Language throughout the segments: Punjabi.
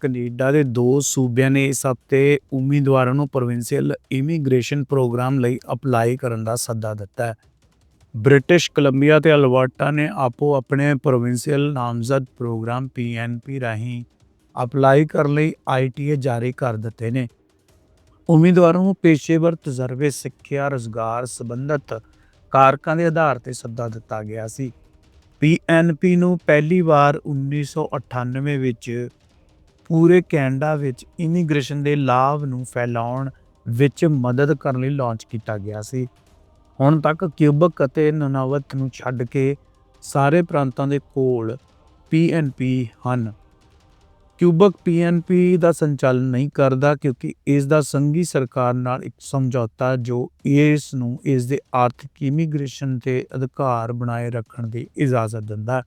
ਕੈਨੇਡਾ ਦੇ ਦੋ ਸੂਬਿਆਂ ਨੇ ਇਸ ਹਫ਼ਤੇ ਉਮੀਦਵਾਰਾਂ ਨੂੰ ਪ੍ਰੋਵਿੰਸ਼ੀਅਲ ਇਮੀਗ੍ਰੇਸ਼ਨ ਪ੍ਰੋਗਰਾਮ ਲਈ ਅਪਲਾਈ ਕਰਨ ਦਾ ਸੱਦਾ ਦਿੱਤਾ ਹੈ। ਬ੍ਰਿਟਿਸ਼ ਕੋਲੰਬੀਆ ਤੇ ਅਲਬਰਟਾ ਨੇ ਆਪੋ ਆਪਣੇ ਪ੍ਰੋਵਿੰਸ਼ੀਅਲ ਨਾਮਜ਼ਦ ਪ੍ਰੋਗਰਾਮ ਪੀਐਨਪੀ ਰਾਹੀਂ ਅਪਲਾਈ ਕਰਨ ਲਈ ਆਈਟੀਏ ਜਾਰੀ ਕਰ ਦਿੱਤੇ ਨੇ। ਉਮੀਦਵਾਰਾਂ ਨੂੰ ਪੇਸ਼ੇਵਰ ਤਜਰਬੇ, ਸਿੱਖਿਆ, ਰੁਜ਼ਗਾਰ ਸੰਬੰਧਤ ਕਾਰਕਾਂ ਦੇ ਆਧਾਰ ਤੇ ਸੱਦਾ ਦਿੱਤਾ ਗਿਆ ਸੀ। ਪੀਐਨਪੀ ਨੂੰ ਪਹਿਲੀ ਵਾਰ 1998 ਵਿੱਚ ਪੂਰੇ ਕੈਨੇਡਾ ਵਿੱਚ ਇਮੀਗ੍ਰੇਸ਼ਨ ਦੇ ਲਾਭ ਨੂੰ ਫੈਲਾਉਣ ਵਿੱਚ ਮਦਦ ਕਰਨ ਲਈ ਲਾਂਚ ਕੀਤਾ ਗਿਆ ਸੀ। ਹੁਣ ਤੱਕ ਕਿਊਬਕ ਅਤੇ ਨਨਾਵਤ ਨੂੰ ਛੱਡ ਕੇ ਸਾਰੇ ਪ੍ਰਾਂਤਾਂ ਦੇ ਕੋਲ ਪੀਐਨਪੀ ਹਨ। ਕਿਊਬਕ ਪੀਐਨਪੀ ਦਾ ਸੰਚਾਲਨ ਨਹੀਂ ਕਰਦਾ ਕਿਉਂਕਿ ਇਸ ਦਾ ਸੰਘੀ ਸਰਕਾਰ ਨਾਲ ਇੱਕ ਸਮਝੌਤਾ ਜੋ ਇਸ ਨੂੰ ਇਸ ਦੇ ਆਰਥਿਕ ਇਮੀਗ੍ਰੇਸ਼ਨ ਤੇ ਅਧਿਕਾਰ ਬਣਾਏ ਰੱਖਣ ਦੀ ਇਜਾਜ਼ਤ ਦਿੰਦਾ ਹੈ।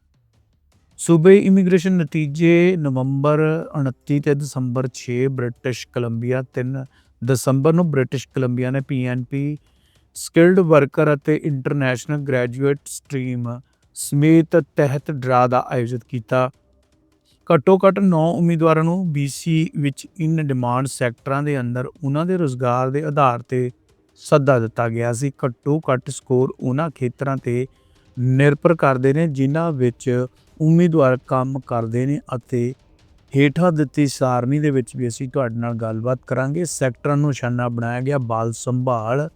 ਸੂਬੇ ਇਮੀਗ੍ਰੇਸ਼ਨ ਨਤੀਜੇ ਨਵੰਬਰ 29 ਤੇ ਦਸੰਬਰ 6 ਬ੍ਰਿਟਿਸ਼ ਕੋਲੰਬੀਆ 3 ਦਸੰਬਰ ਨੂੰ ਬ੍ਰਿਟਿਸ਼ ਕੋਲੰਬੀਆ ਨੇ ਪੀਐਨਪੀ ਸਕਿਲਡ ਵਰਕਰ ਅਤੇ ਇੰਟਰਨੈਸ਼ਨਲ ਗ੍ਰੈਜੂਏਟ ਸਟਰੀਮ ਸਮੇਤ ਤਹਿਤ ਡਰਾ ਦਾ ਆਯੋਜਿਤ ਕੀਤਾ। ਘੱਟੋ ਘੱਟ 9 ਉਮੀਦਵਾਰਾਂ ਨੂੰ BC ਵਿੱਚ ਇਨ ਡਿਮਾਂਡ ਸੈਕਟਰਾਂ ਦੇ ਅੰਦਰ ਉਹਨਾਂ ਦੇ ਰੋਜ਼ਗਾਰ ਦੇ ਆਧਾਰ ਤੇ ਸੱਦਾ ਦਿੱਤਾ ਗਿਆ ਸੀ। ਘੱਟੋ ਘੱਟ ਸਕੋਰ ਉਹਨਾਂ ਖੇਤਰਾਂ ਤੇ ਨਿਰਭਰ ਕਰਦੇ ਨੇ, ਜਿਨ੍ਹਾਂ ਵਿੱਚ ਉਮੀਦਵਾਰ ਕੰਮ ਕਰਦੇ ਨੇ ਅਤੇ ਹੇਠਾਂ ਦਿੱਤੀ ਸਾਰਣੀ ਦੇ ਵਿੱਚ ਵੀ ਅਸੀਂ ਤੁਹਾਡੇ ਨਾਲ ਗੱਲਬਾਤ ਕਰਾਂਗੇ। ਸੈਕਟਰਾਂ ਨੂੰ ਨਿਸ਼ਾਨਾ ਬਣਾਇਆ ਗਿਆ ਬਾਲ ਸੰਭਾਲ,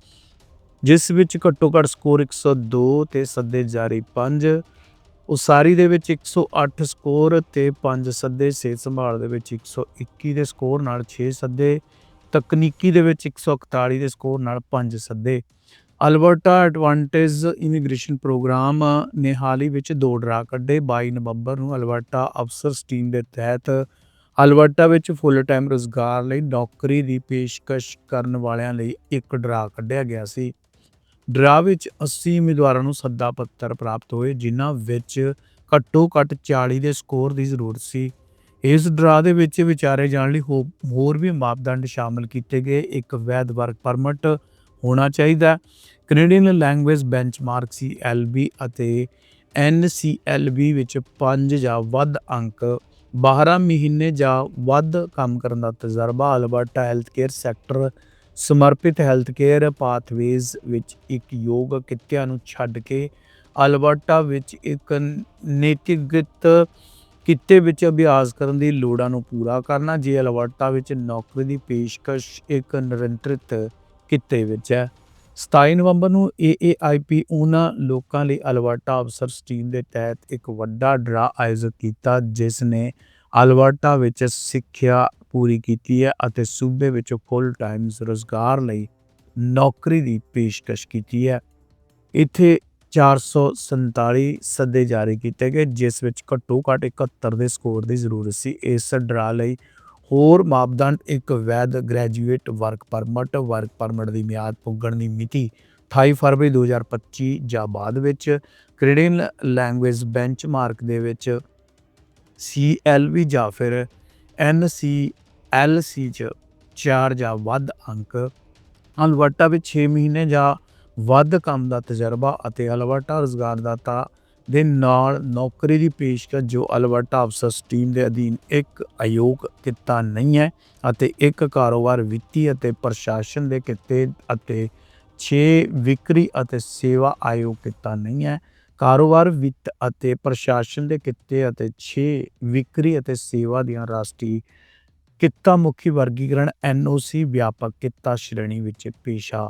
ਜਿਸ ਵਿੱਚ ਘੱਟੋ ਘੱਟ ਸਕੋਰ 102 ਤੇ ਸੱਦੇ ਜਾਰੀ 5 ਉਸਾਰੀ ਦੇ ਵਿੱਚ 108 ਸਕੋਰ ਤੇ 5 ਸੱਦੇ, ਸਿਹਤ ਸੰਭਾਲ ਦੇ ਵਿੱਚ 121 ਦੇ ਸਕੋਰ ਨਾਲ 6 ਸੱਦੇ, ਤਕਨੀਕੀ ਦੇ ਵਿੱਚ 141 ਦੇ ਸਕੋਰ ਨਾਲ 5 ਸੱਦੇ। ਅਲਬਰਟਾ ਐਡਵਾਂਟੇਜ ਇਮੀਗ੍ਰੇਸ਼ਨ ਪ੍ਰੋਗਰਾਮ ਨੇ ਹਾਲ ਹੀ ਵਿੱਚ ਦੋ ਡਰਾ ਕੱਢੇ। 22 ਨਵੰਬਰ ਨੂੰ ਅਲਬਰਟਾ ਅਫਸਰ ਸਟੀਮ ਦੇ ਤਹਿਤ ਅਲਬਰਟਾ ਵਿੱਚ ਫੁੱਲ ਟਾਈਮ ਰੋਜ਼ਗਾਰ ਲਈ ਨੌਕਰੀ ਦੀ ਪੇਸ਼ਕਸ਼ ਕਰਨ ਵਾਲਿਆਂ ਲਈ ਇੱਕ ਡਰਾ ਕੱਢਿਆ ਗਿਆ ਸੀ। ਡਰਾ ਵਿੱਚ 80 ਉਮੀਦਵਾਰਾਂ ਨੂੰ ਸੱਦਾ ਪੱਤਰ ਪ੍ਰਾਪਤ ਹੋਏ, ਜਿਨ੍ਹਾਂ ਵਿੱਚ ਘੱਟੋ ਘੱਟ 40 ਦੇ ਸਕੋਰ ਦੀ ਜ਼ਰੂਰਤ ਸੀ। ਇਸ ਡਰਾ ਦੇ ਵਿੱਚ ਵਿਚਾਰੇ ਜਾਣ ਲਈ ਹੋ- ਹੋਰ ਵੀ ਮਾਪਦੰਡ ਸ਼ਾਮਲ ਕੀਤੇ ਗਏ। ਇੱਕ ਵੈਧ ਵਰਕ ਪਰਮਿਟ ਹੋਣਾ ਚਾਹੀਦਾ। ਕੈਨੇਡੀਅਨ ਲੈਂਗੁਏਜ ਬੈਂਚਮਾਰਕ ਸੀਐਲਬੀ ਅਤੇ ਐਨਸੀਐਲਬੀ ਵਿੱਚ 5 ਜਾਂ ਵੱਧ ਅੰਕ 12 ਮਹੀਨੇ ਜਾਂ ਵੱਧ ਕੰਮ ਕਰਨ ਦਾ ਤਜਰਬਾ, ਅਲਬਰਟਾ ਹੈਲਥ ਕੇਅਰ ਸੈਕਟਰ ਸਮਰਪਿਤ ਹੈਲਥਕੇਅਰ ਪਾਥਵੇਜ਼ ਵਿੱਚ ਇੱਕ ਯੋਗ ਕਿੱਤਿਆਂ ਨੂੰ ਛੱਡ ਕੇ, ਅਲਬਰਟਾ ਵਿੱਚ ਇੱਕ ਨੈਤਿਕਗਤ ਕਿੱਤੇ ਵਿੱਚ ਅਭਿਆਸ ਕਰਨ ਦੀ ਲੋੜਾਂ ਨੂੰ ਪੂਰਾ ਕਰਨਾ, ਜੇ ਅਲਬਰਟਾ ਵਿੱਚ ਨੌਕਰੀ ਦੀ ਪੇਸ਼ਕਸ਼ ਇੱਕ ਨਿਰੰਤਰਿਤ ਕਿੱਤੇ ਵਿੱਚ ਹੈ। 27 ਨਵੰਬਰ ਨੂੰ AAIP ਉਹਨਾਂ ਲੋਕਾਂ ਲਈ ਅਲਬਰਟਾ ਅਫਸਰ ਸਟੀਮ ਦੇ ਤਹਿਤ ਇੱਕ ਵੱਡਾ ਡਰਾ ਆਯੋਜਿਤ ਕੀਤਾ, ਜਿਸ ਨੇ ਅਲਬਰਟਾ ਵਿੱਚ ਸਿੱਖਿਆ ਪੂਰੀ ਕੀਤੀ ਹੈ ਅਤੇ ਸੂਬੇ ਵਿੱਚ ਫੁੱਲ ਟਾਈਮ ਰੋਜ਼ਗਾਰ ਲਈ ਨੌਕਰੀ ਦੀ ਪੇਸ਼ਕਸ਼ ਕੀਤੀ ਹੈ। ਇੱਥੇ 447 ਸੱਦੇ ਜਾਰੀ ਕੀਤੇ ਗਏ, ਜਿਸ ਵਿੱਚ ਘੱਟੋ ਘੱਟ 71 ਦੇ ਸਕੋਰ ਦੀ ਜ਼ਰੂਰਤ ਸੀ। ਇਸ ਡਰਾ ਲਈ ਹੋਰ ਮਾਪਦੰਡ, ਇੱਕ ਵੈਧ graduate work permit work permit ਦੀ ਮਿਆਦ ਪੁੱਗਣ ਦੀ ਮਿਤੀ 28 ਫਰਵਰੀ 2025 ਜਾਂ ਬਾਅਦ ਵਿੱਚ ਕੈਨੇਡੀਅਨ ਲੈਂਗੁਏਜ ਬੈਂਚਮਾਰਕ ਦੇ ਵਿੱਚ CLV ਜਾਂ ਫਿਰ NCLC ਚ 4 ਜਾਂ ਵੱਧ ਅੰਕ, ਅਲਵਰਟਾ ਵਿੱਚ 6 ਮਹੀਨੇ ਜਾਂ ਵੱਧ ਕੰਮ ਦਾ ਤਜਰਬਾ ਅਤੇ ਅਲਬਰਟਾ ਰੁਜ਼ਗਾਰਦਾਤਾ ਦੇ ਨਾਲ ਨੌਕਰੀ ਦੀ ਪੇਸ਼ਕਸ਼ ਜੋ ਅਲਬਰਟਾ ਅਫਸਰ ਸਟੀਮ ਦੇ ਅਧੀਨ ਇੱਕ ਅਯੋਗ ਕਿੱਤਾ ਨਹੀਂ ਹੈ ਅਤੇ ਇੱਕ ਕਾਰੋਬਾਰ ਵਿੱਤੀ ਅਤੇ ਪ੍ਰਸ਼ਾਸਨ ਦੇ ਕਿੱਤੇ ਅਤੇ 6 ਵਿਕਰੀ ਅਤੇ ਸੇਵਾ ਆਯੋਗ ਕਿੱਤਾ ਨਹੀਂ ਹੈ। ਕਾਰੋਬਾਰ ਵਿੱਤ ਅਤੇ ਪ੍ਰਸ਼ਾਸਨ ਦੇ ਕਿੱਤੇ ਅਤੇ 6 ਵਿਕਰੀ ਅਤੇ ਸੇਵਾ ਦੀਆਂ ਰਾਸ਼ਟਰੀ ਕਿੱਤਾ ਮੁਖੀ ਵਰਗੀਕਰਨ ਐਨਓਸੀ ਵਿਆਪਕ ਕਿੱਤਾ ਸ਼੍ਰੇਣੀ ਵਿੱਚ ਪੇਸ਼ਾ